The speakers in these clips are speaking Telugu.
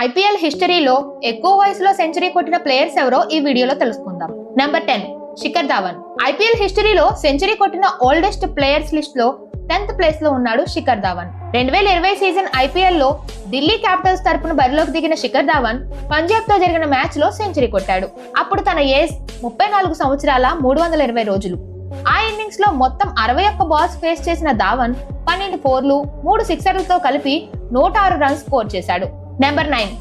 ఐపీఎల్ హిస్టరీలో ఎక్కువ వయసులో సెంచరీ కొట్టిన ప్లేయర్స్ ఎవరో ఈ వీడియోలో తెలుసుకుందాం. Number ten Shikhar Dhawan. IPL హిస్టరీలో సెంచరీ కొట్టిన ఓల్డెస్ట్ ప్లేయర్స్ లిస్ట్లో టెన్త్ ప్లేస్లో ఉన్నాడు శిఖర్ ధావన్. రెండు వేల ఇరవై సీజన్ ఐపీఎల్లో ఢిల్లీ క్యాపిటల్స్ తరపున బరిలోకి దిగిన శిఖర్ ధావన్ పంజాబ్తో జరిగిన మ్యాచ్లో సెంచరీ కొట్టాడు. అప్పుడు తన ఏజ్ ముప్పై నాలుగు సంవత్సరాల మూడు వందల ఇరవై రోజులు. ఆ ఇన్నింగ్స్లో మొత్తం అరవై ఒక్క బాల్స్ ఫేస్ చేసిన ధావన్ పన్నెండు ఫోర్లు మూడు సిక్సర్లతో కలిపి నూట ఆరు రన్స్ స్కోర్ చేశాడు. Number nine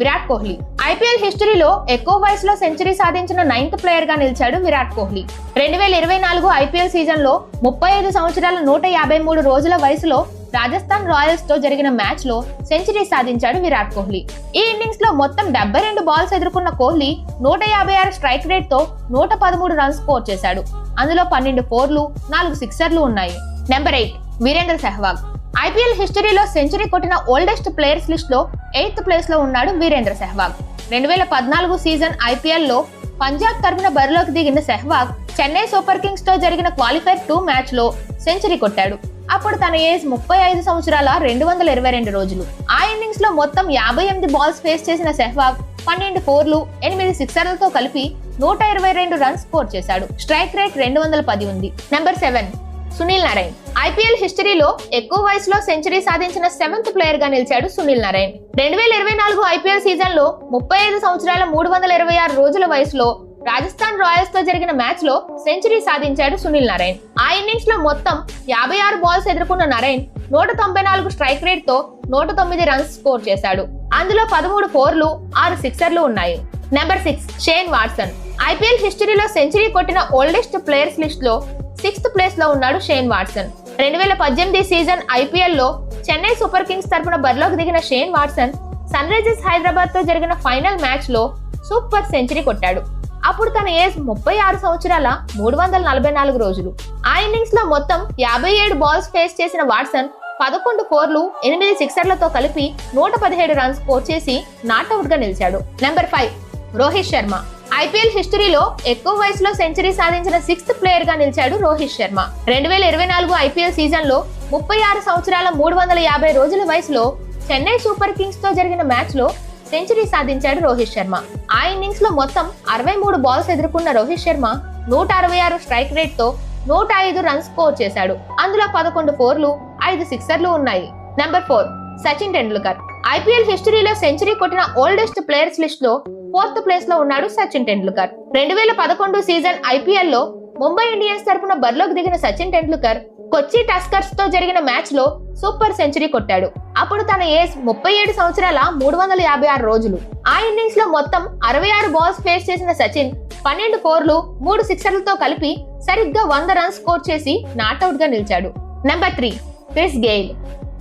Virat Kohli. IPL హిస్టరీలో ఎక్కువ వయసులో సెంచరీ సాధించిన నైన్త్ ప్లేయర్గా నిలిచాడు విరాట్ కోహ్లీ. రెండు వేల ఇరవై నాలుగు ఐపీఎల్ సీజన్లో ముప్పై ఐదు సంవత్సరాల నూట యాభై మూడు రోజుల వయసులో రాజస్థాన్ రాయల్స్తో జరిగిన మ్యాచ్లో సెంచరీ సాధించాడు విరాట్ కోహ్లీ. ఈ ఇన్నింగ్స్లో మొత్తం డెబ్బై రెండు బాల్స్ ఎదుర్కొన్న కోహ్లీ నూట యాభై ఆరు స్ట్రైక్ రేట్తో నూట పదమూడు రన్స్ స్కోర్ చేశాడు. అందులో పన్నెండు ఫోర్లు నాలుగు సిక్సర్లు ఉన్నాయి. Number eight Virender Sehwag. IPL హిస్టరీలో సెంచరీ కొట్టిన ఓల్డెస్ట్ ప్లేయర్స్ లిస్ట్లో ఎయిత్ ప్లేస్లో ఉన్నాడు వీరేంద్ర సెహ్వాగ్. రెండు వేల పద్నాలుగు సీజన్ ఐపీఎల్లో పంజాబ్ తరపున బరిలోకి దిగిన సెహ్వాగ్. చెన్నై సూపర్ కింగ్స్తో జరిగిన క్వాలిఫైర్ టూ మ్యాచ్లో సెంచరీ కొట్టాడు. అప్పుడు తన ఏజ్ ముప్పై ఐదు సంవత్సరాల రెండు వందల ఇరవై రెండు రోజులు. ఆ ఇన్నింగ్స్లో మొత్తం యాభై ఎనిమిది బాల్స్ ఫేస్ చేసిన సెహ్వాగ్ పన్నెండు ఫోర్లు ఎనిమిది సిక్సర్లతో కలిపి నూట ఇరవై రెండు రన్స్ స్కోర్ చేశాడు. స్ట్రైక్ రేట్ రెండు వందల పది ఉంది. Number seven. Sunil Narine. IPL హిస్టరీలో ఎక్కువ వయసులో సెంచరీ సాధించిన సెవెంత్ ప్లేయర్గా నిలిచాడు సునీల్ నారాయణ్. రెండు వేల ఇరవై నాలుగు ఐపీఎల్ సీజన్లో ముప్పై ఐదు సంవత్సరాల మూడు వందల ఇరవై ఆరు రోజుల వయసులో రాజస్థాన్ రాయల్స్తో జరిగిన మ్యాచ్లో సెంచరీ సాధించాడు సునీల్ నారాయణ్. ఆ ఇన్నింగ్స్లో మొత్తం యాభై ఆరు బాల్స్ ఎదుర్కొన్న నారాయణ్ నూట తొంభై నాలుగు స్ట్రైక్ రేట్తో నూట తొమ్మిది రన్స్ స్కోర్ చేశాడు. అందులో పదమూడు ఫోర్లు ఆరు సిక్సర్లు ఉన్నాయి. Number six Shane Watson. IPL హిస్టరీలో సెంచరీ కొట్టిన ఓల్డెస్ట్ ప్లేయర్స్ లిస్ట్లో సిక్స్త్ ప్లేస్లో ఉన్నాడు షేన్ వాట్సన్. రెండు వేల పద్దెనిమిది సీజన్ ఐపీఎల్లో చెన్నై సూపర్ కింగ్స్ తరపున బరిలోకి దిగిన షేన్ వాట్సన్ సన్ రైజర్స్ హైదరాబాద్తో జరిగిన ఫైనల్ మ్యాచ్లో సూపర్ సెంచరీ కొట్టాడు. అప్పుడు తన ఏజ్ ముప్పై ఆరు సంవత్సరాల మూడు వందల నలభై నాలుగు రోజులు. ఆ ఇన్నింగ్స్లో మొత్తం యాభై ఏడు బాల్స్ ఫేస్ చేసిన వాట్సన్ పదకొండు ఫోర్లు ఎనిమిది సిక్సర్లతో కలిపి నూట పదిహేడు రన్స్ స్కోర్ చేసి నాట్అవుట్గా నిలిచాడు. Number five Rohit Sharma. IPL హిస్టరీలో ఎక్కువ వయసులో సెంచరీ సాధించిన సిక్స్త్ ప్లేయర్గా నిలిచాడు రోహిత్ శర్మ. రెండు వేల ఇరవై నాలుగు ఐపీఎల్ సీజన్లో ముప్పై ఆరు సంవత్సరాల మూడు వందల యాభై రోజుల వయసులో చెన్నై సూపర్ కింగ్స్తో జరిగిన మ్యాచ్లో సెంచరీ సాధించాడు రోహిత్ శర్మ. ఆ ఇన్నింగ్స్లో మొత్తం అరవై మూడు బాల్స్ ఎదుర్కొన్న రోహిత్ శర్మ నూట అరవై ఆరు స్ట్రైక్ రేట్తో నూట ఐదు రన్స్ స్కోర్ చేశాడు. అందులో పదకొండు ఫోర్లు ఐదు సిక్సర్లు ఉన్నాయి. Number four Sachin Tendulkar. IPL హిస్టరీలో సెంచరీ కొట్టిన ఓల్డెస్ట్ ప్లేయర్స్ లిస్ట్లో ఫోర్త్ ప్లేస్లో ఉన్నాడు సచిన్ టెండూల్కర్. రెండు వేల పదకొండు సీజన్ ఐపీఎల్లో ముంబై ఇండియన్స్ తరపున బరిలోకి దిగిన సచిన్ టెండూల్కర్ కొచ్చి టస్కర్స్తో జరిగిన మ్యాచ్లో సూపర్ సెంచరీ కొట్టాడు. అప్పుడు తన ఏజ్ ముప్పై ఏడు సంవత్సరాల మూడు వందల యాభై ఆరు రోజులు. ఆ ఇన్నింగ్స్లో మొత్తం అరవై ఆరు బాల్స్ ఫేస్ చేసిన సచిన్ పన్నెండు ఫోర్లు మూడు సిక్సర్లతో కలిపి సరిగ్గా వంద రన్స్ స్కోర్ చేసి నాట్అవుట్గా నిలిచాడు. Number three Chris Gayle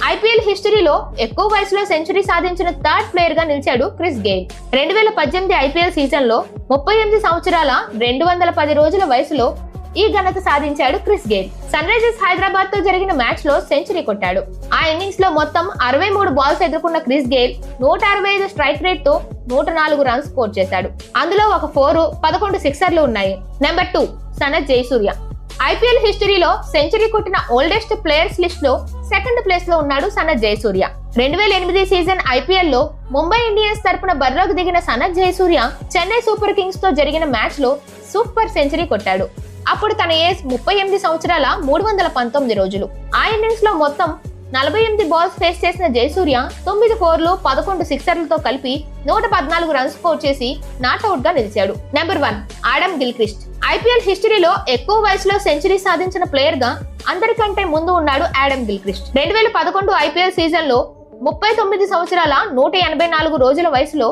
IPL హిస్టరీలో ఎక్కువ వయసులో సెంచరీ సాధించిన థర్డ్ ప్లేయర్గా నిలిచాడు క్రిస్ గెయిల్ రెండు వేల పద్దెనిమిది ఐపీఎల్ సీజన్లో ముప్పై ఎనిమిది సంవత్సరాల రెండు వందల పది రోజుల వయసులో ఈ ఘనత సాధించాడు క్రిస్ గేల్. సన్ రైజర్స్ హైదరాబాద్తో జరిగిన మ్యాచ్లో సెంచరీ కొట్టాడు. ఆ ఇన్నింగ్స్లో మొత్తం అరవై మూడు బాల్స్ ఎదుర్కొన్న క్రిస్ గేల్ నూట అరవై ఐదు స్ట్రైక్ రేట్తో నూట నాలుగు రన్స్ స్కోర్ చేశాడు. అందులో ఒక ఫోర్ పదకొండు సిక్సర్లు ఉన్నాయి. Number two Sanath Jayasuriya. IPL హిస్టరీలో సెంచరీ కొట్టిన ఓల్డెస్ట్ ప్లేయర్స్ లిస్ట్లో సెకండ్ ప్లేస్లో ఉన్నాడు సన్నత్ జయసూర్య. రెండు వేల ఎనిమిది సీజన్ ఐపీఎల్లో ముంబై ఇండియన్స్ తరపున బరిలోకి దిగిన సనత్ జయసూర్య చెన్నై సూపర్ కింగ్స్తో జరిగిన మ్యాచ్లో సూపర్ సెంచరీ కొట్టాడు. అప్పుడు తన ఏజ్ ముప్పై ఎనిమిది సంవత్సరాల మూడు వందల పంతొమ్మిది రోజులు. ఆ ఇన్నింగ్స్లో మొత్తం నలభై ఎనిమిది బాల్స్ ఫేస్ చేసిన జయసూర్య తొమ్మిది ఫోర్లు పదకొండు సిక్సర్లతో కలిపి నూట పద్నాలుగు రన్స్ స్కోర్ చేసి నాట్అవుట్గా నిలిచాడు. Number one Adam Gilchrist. IPL హిస్టరీలో ఎక్కువ వయసులో సెంచరీ సాధించిన ప్లేయర్గా అందరికంటే ముందు ఉన్నాడు ఆడమ్ గిల్క్రిస్ట్. రెండు వేల పదకొండు ఐపీఎల్ సీజన్లో ముప్పై తొమ్మిది సంవత్సరాల నూట ఎనభై నాలుగు రోజుల వయసులో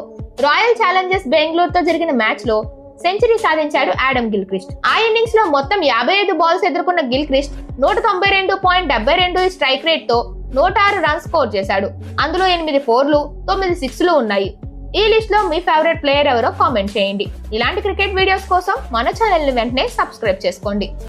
రాయల్ ఛాలెంజర్స్ బెంగళూరుతో జరిగిన మ్యాచ్లో సెంచరీ సాధించాడు ఆడమ్ గిల్క్రిస్ట్. ఆ ఇన్నింగ్స్లో మొత్తం యాభై ఐదు బాల్స్ ఎదుర్కొన్న గిల్క్రిస్ట్ నూట తొంభై రెండు పాయింట్ డెబ్బై రెండు స్ట్రైక్ రేట్తో నూట ఆరు రన్స్ స్కోర్ చేశాడు. అందులో ఎనిమిది ఫోర్లు తొమ్మిది సిక్స్లు ఉన్నాయి. ఈ లిస్ట్లో మీ ఫేవరెట్ ప్లేయర్ ఎవరో కామెంట్ చేయండి. ఇలాంటి క్రికెట్ వీడియోస్ కోసం మన ఛానల్ని వెంటనే సబ్స్క్రైబ్ చేసుకోండి.